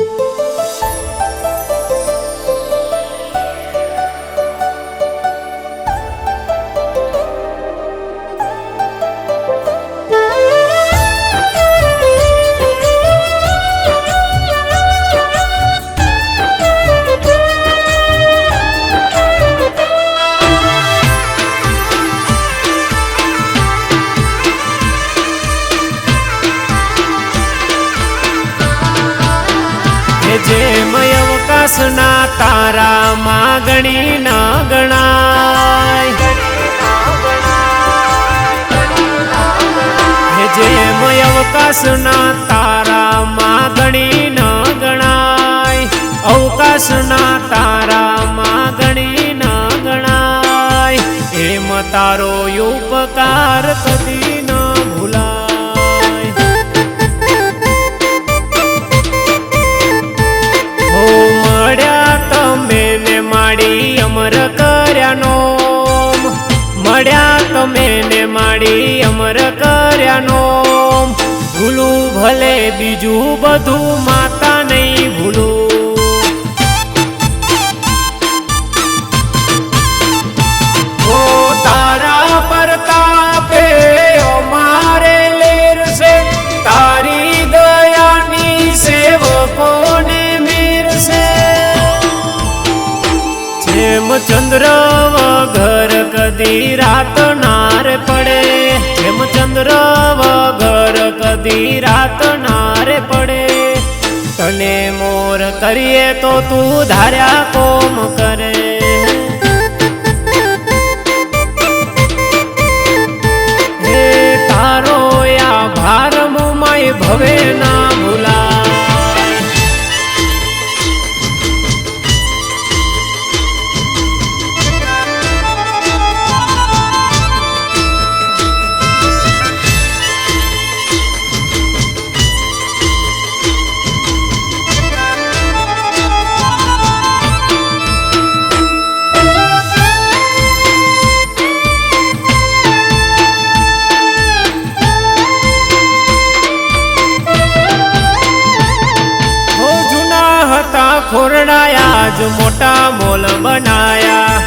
હે જે મય અવકાશના તારા માગણી ન ગણાય. હે જે મય અવકાશના તારા માગણી ન ગણાય. અવકાશના તારા માગણી ન ગણાય. એમ તારો ઉપકાર કદી અમર કર્યાનો મળ્યા તમે ને માડી અમર કર્યાનો ભૂલું ભલે બીજું બધું માતા ચંદ્ર વગર કદી રાત નાર પડે? જેમ ચંદ્ર વગર કદી રાત નાર પડે? તને મોર કરીએ તો તું ધાર્યા કોમ કરે? તારો આ ભાર મુમાય ભવે ના ખોરડાયા જ મોટા મોલ બનાયા.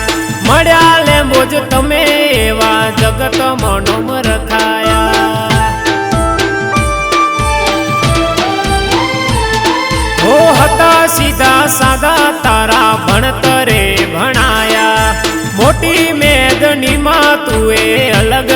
મળ્યા લેંબો મોજ તમે, એવા જગત મનોમ રખાયા હો હતા સીધા સાદા તારા ભણતરે ભણાયા. મોટી મેદનીમાં તું એ અલગ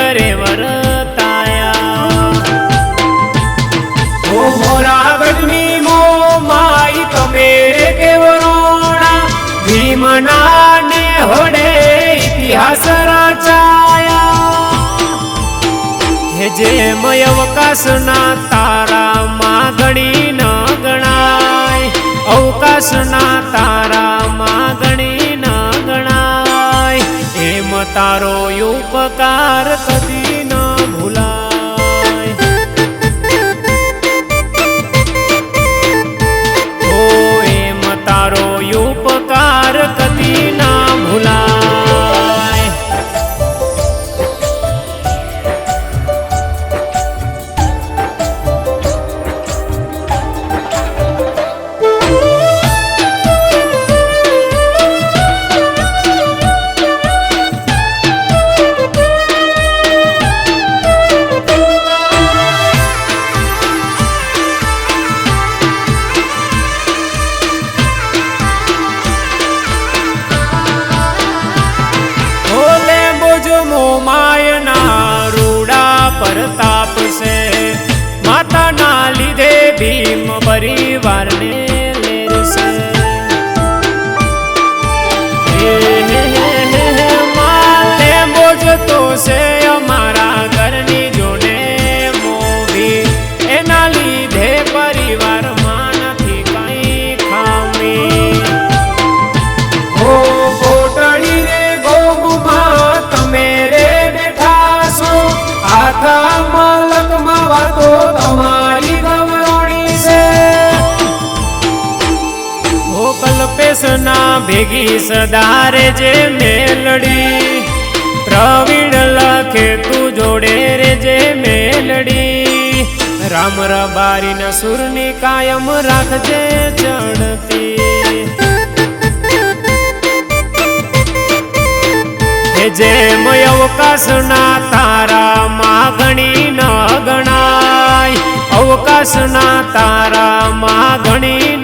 હે જે મય અવકાશના તારામાં ગણી ન ગણાય. અવકાશના તારા માગણી ન ગણાય. એમ તારો ઉપકાર કદી ન કલ્પેશના ભેગી સદારે જે મેલડી. પ્રવીણ લખે તું જોડે રે જે મેલડી. રામ રબારીના સુરની કાયમ રાખજે ચડતી હે જેમ અવકાશના તારામાં ગણી ન ગણાય. અવકાશના ગણી ન ગણાય એમ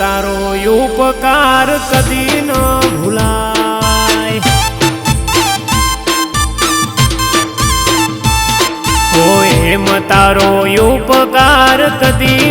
તારો ઉપકાર કદી ન ભૂલાય. ઓ એમ તારો ઉપકાર કદી